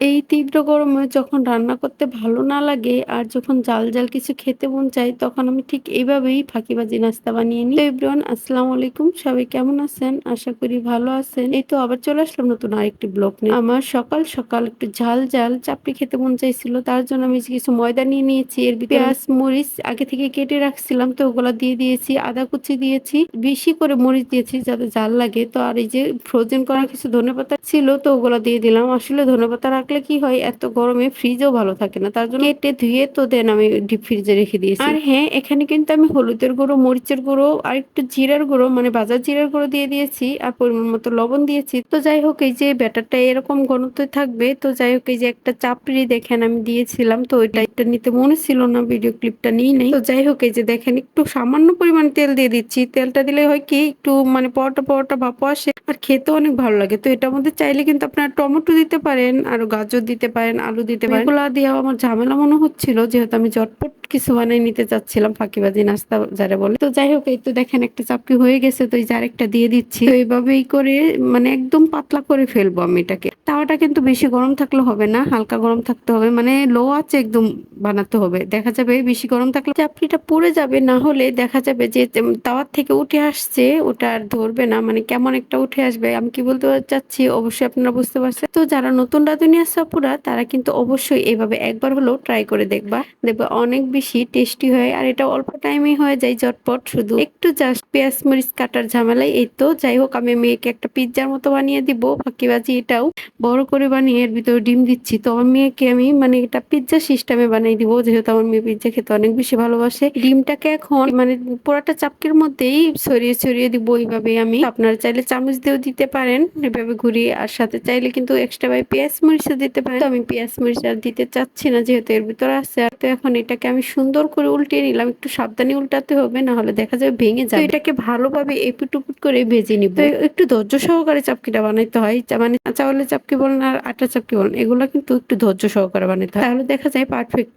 এই তীব্র গরমে যখন রান্না করতে ভালো না লাগে আর যখন জাল, জাল কিছু খেতে মন চায় তখন আমি ঠিক এইভাবেই ফাঁকিবাজি নাস্তা বানিয়ে নিই। এভরিওয়ান আসসালামু আলাইকুম। সবাই কেমন আছেন? আশা করি ভালো আছেন। এই তো আবার চলে আসলাম নতুন আরেকটি ব্লগ নিয়ে। আমার সকাল, সকাল একটু ঝাল, ঝাল চাপড়ি খেতে মন চাইছিল। তার জন্য আমি কিছু ময়দা নিয়ে নিয়েছি। এর পেঁয়াজ, মরিচ আগে থেকে কেটে রাখছিলাম তো ওগুলা দিয়ে দিয়েছি। আদা কুচি দিয়েছি। বেশি করে মরিচ দিয়েছি যাতে ঝাল লাগে। তো আর এই যে ফ্রোজেন করা কিছু ধনেপাতা ছিল তো ওগুলা দিয়ে দিলাম। আসলে ধনেপাতা রাখলে কি হয়, এত গরমে ফ্রিজেও ভালো থাকে না, তার জন্য কেটে ধুয়ে তো দেন আমি ডিপ ফ্রিজে রেখে দিয়েছি। আর হ্যাঁ এখানে কিন্তু আমি হলুদের গুঁড়ো, মরিচের গুঁড়ো, আর একটু জিরার গুঁড়ো মানে বাজার জিরার গুঁড়ো দিয়ে দিয়েছি, আর পরিমাণ মতো লবণ দিয়েছি। তো যাই হোক, এই যে ব্যাটারটা এরকম ঘনত্ব থাকবে, তো যাই হোক, এই যে একটা চাপড়ি দেখেন আমি দিয়েছিলাম, তো ওইটা একটা নিতে মনে ছিল না ভিডিও ক্লিপটা নিয়ে নেই। তো যাই হোক, এই যে দেখেন, একটু সামান্য পরিমাণ তেল দিয়ে দিচ্ছি, তেলটা দিলে হয় কি, একটু মানে পরোটা পরোটা, ভাপও আসে, আর খেতেও অনেক ভালো লাগে। তো এটার মধ্যে চাইলে কিন্তু আপনারা টমেটো দিতে পারেন, আর গাজর দিতে পারেন, আলু দিতে পারেন। এগুলো দিয়ে আমার ঝামেলা মনে হচ্ছিল, যেহেতু আমি চটপট কিছু বানিয়ে নিতে চাচ্ছিলাম, ফাঁকিবাজি নাস্তা যারা বলে। তো যাই হোক, এই তো দেখেন একটা চাপকি হয়ে গেছে, তো এই যে আরেকটা দিয়ে দিচ্ছি। তো এইভাবেই করে মানে একদম পাতলা করে ফেলব আমি এটাকে। তাওয়াটা কিন্তু বেশি গরম থাকলে হবে না, হালকা গরম থাকতে হবে মানে লো আছে একদম বানাতে হবে। দেখা যাবে বেশি গরম থাকলে চাপড়িটা পুড়ে যাবে, না হলে দেখা যাবে যে তাওয়ার থেকে উঠে আসছে, ওটা আর ধরবে না। মানে কেমন একটা উঠে আসবে, আমি কি বলতে চাচ্ছি অবশ্যই আপনারা বুঝতে পারছেন। তো যারা নতুন রাঁধুনি আছে আপুরা, তারা কিন্তু অবশ্যই এইভাবে একবার হলেও ট্রাই করে দেখবা। দেখবা অনেক বেশি টেস্টি হয়, আর এটা অল্প টাইমে হয়ে যায় ঝটপট। শুধু একটু জাস্ট পেঁয়াজ মরিচ কাটার ঝামেলাই, এই তো। যাই হোক, আমি মেয়েকে একটা পিৎজার মতো বানিয়ে দিব। ফাঁকিবাজি এটাও। বড় করে বানিয়ে এর ভিতরে ডিম দিচ্ছি। তো মেয়েকে, আমি মানে এটা পিৎজা সিস্টেমে বানিয়ে দিব, যেহেতু আমার মেয়ে পিৎজা খেতে অনেক বেশি ভালোবাসে। ডিমটাকে এখন মানে পোড়াটা চাপকের মধ্যেই ছড়িয়ে ছড়িয়ে দিব এইভাবে আমি। আপনারা চাইলে চামচ দিয়েও দিতে পারেন, এভাবে ঘুরিয়ে, আর সাথে চাইলে কিন্তু এক্সট্রা ভাবে পেঁয়াজ মরিচও দিতে পারেন। আমি পেঁয়াজ মরিচ দিতে চাচ্ছি না, যেহেতু এর ভিতরে আছে। আর তো এখন এটাকে আমি সুন্দর করে উল্টিয়ে নিলাম, একটু সাবধানে উল্টাতে হবে, না হলে দেখা যাবে ভেঙে যাবে। এটাকে ভালোভাবে এপিট করে ভেজে নিব। একটু ধৈর্য সহকারে চাপকিটা বানাইতে হয় মানে চাউলের চাপকি বলেন আর আটা চাপকি বলেন, এগুলো কিন্তু একটু ধৈর্য সহকারে বানাইতে হয়। তাহলে দেখা যায়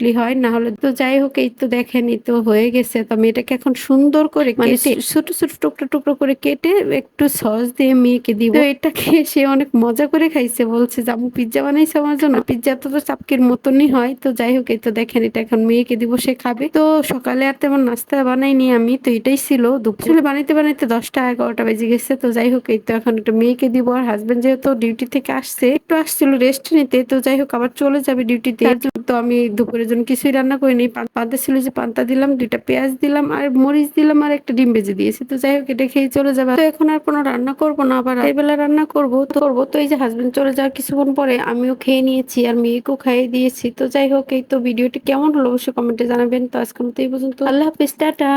পারফেক্টলি হয় না হলে তো যাই হোক এই তো দেখেন এই তো হয়ে গেছে। তো আমি এটাকে এখন সুন্দর করে মানে ছোট ছোট টুকরো টুকরো করে কেটে একটু সস দিয়ে মেয়েকে দিব। তো এটাকে সে অনেক মজা করে খাইছে বলছে যে আমি পিৎজা বানাইছে আমার জন্য? পিৎজা তো চাপকির মতনই হয় তো যাই হোক এই তো দেখেন এটা এখন মেয়েকে দিব সে খাবে। তো সকালে আর তেমন নাস্তা বানাইনি আমি তো এটাই ছিল। দুপুরে বানাইতে বানাইতে দশটা এগারোটা বেজে গেছে তো যাই হোক এই তো এখন একটা মেয়েকে দিব। আর হাজবেন্ড যেহেতু ডিউটি থেকে আসছে একটু আসছিল রেস্ট নিতে তো যাই হোক আবার চলে যাবে ডিউটিতে তো। আমি দুপুরের জন্য কিছুই রান্না করিনি। পান্তা ছিল যে পান্তা দিলাম, দুইটা পেঁয়াজ দিলাম আর মরিচ দিলাম আর একটা ডিম বেজে দিয়েছি। তো যাই হোক, এটা খেয়ে চলে যাবে। তো এখন আর কোনো রান্না করব না, আবার এই বেলা রান্না করব। তো করব তো এই যে হাজবেন্ড চলে যাওয়ার কিছুক্ষণ পরে আমিও খেয়ে নিয়েছি আর মেয়েকেও খাইয়ে দিয়েছি। তো যাই হোক, এই তো ভিডিওটি কেমন হলো অবশ্যই কমেন্টে জানাবেন। তো আজকে মতো এই পর্যন্ত। আল্লাহ হাফিজ, টাটা।